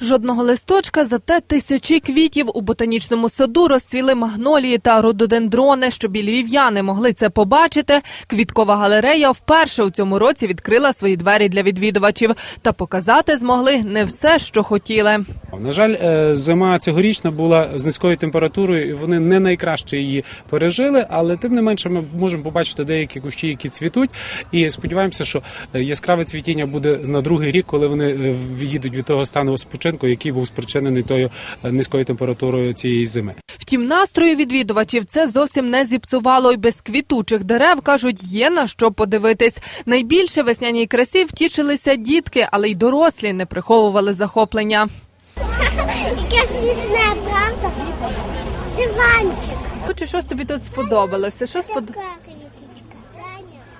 Жодного листочка, зате тисячі квітів у ботанічному саду розцвіли магнолії та рододендрони. Щоб і львів'яни могли це побачити. Квіткова галерея вперше у цьому році відкрила свої двері для відвідувачів та показати змогли не все, що хотіли. На жаль, е, зима цьогорічна була з низькою температурою, і вони не найкраще її пережили, але тим не менше ми можемо побачити деякі кущі, які цвітуть. І сподіваємося, що е, яскраве цвітіння буде на другий рік, коли вони е, відійдуть від того стану спочинку, який був спричинений тою низькою температурою цієї зими. Втім, настрою відвідувачів це зовсім не зіпсувало, і без квітучих дерев кажуть, є на що подивитись. Найбільше весняній красі втішилися дітки, але й дорослі не приховували захоплення. Яке смішне, правда? Диванчик. Хочу, щось тобі тут сподобалося? Що спод...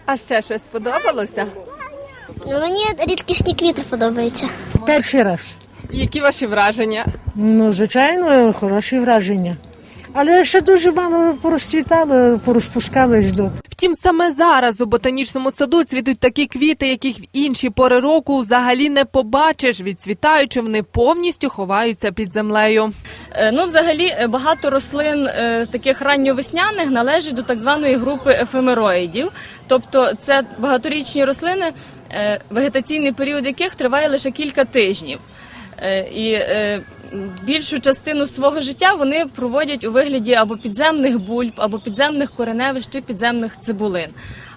А ще щось сподобалося? Ну, мені рідкісні квіти подобаються. Перший раз. Які ваші враження? Ну, звичайно, хороші враження. Але ще дуже мало порозцвітало, порозпускались до. Втім, саме зараз у ботанічному саду цвітуть такі квіти, яких в інші пори року взагалі не побачиш. Відцвітаючи, вони повністю ховаються під землею. Е, Ну, взагалі, е, багато рослин е, таких ранньовесняних належать до так званої групи ефемероїдів. Тобто, це багаторічні рослини, вегетаційний період яких триває лише кілька тижнів. Е, І е, більшу частину свого життя вони проводять у вигляді або підземних бульб, або підземних кореневищ чи підземних цибулин.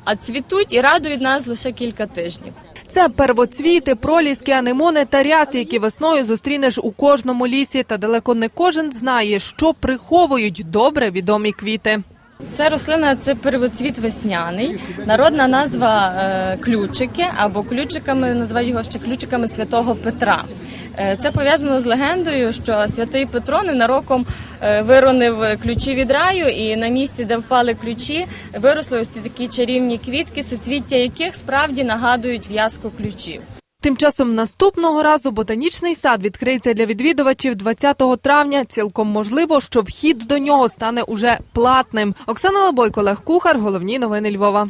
А цвітуть і радують нас лише кілька тижнів. Це первоцвіти, проліски, анемони та ряст, які весною зустрінеш у кожному лісі. Та далеко не кожен знає, що приховують добре відомі квіти. Ця рослина це первоцвіт весняний. Народна назва е, ключики або ключиками називають його ще ключиками святого Петра. Е, Це пов'язано з легендою, що святий Петро ненароком е, виронив ключі від раю, і на місці, де впали ключі, виросли ось такі чарівні квітки, суцвіття яких справді нагадують в'язку ключів. Тим часом наступного разу ботанічний сад відкриється для відвідувачів 20 травня. Цілком можливо, що вхід до нього стане уже платним. Оксана Лабойко, Олег Кухар, головні новини Львова.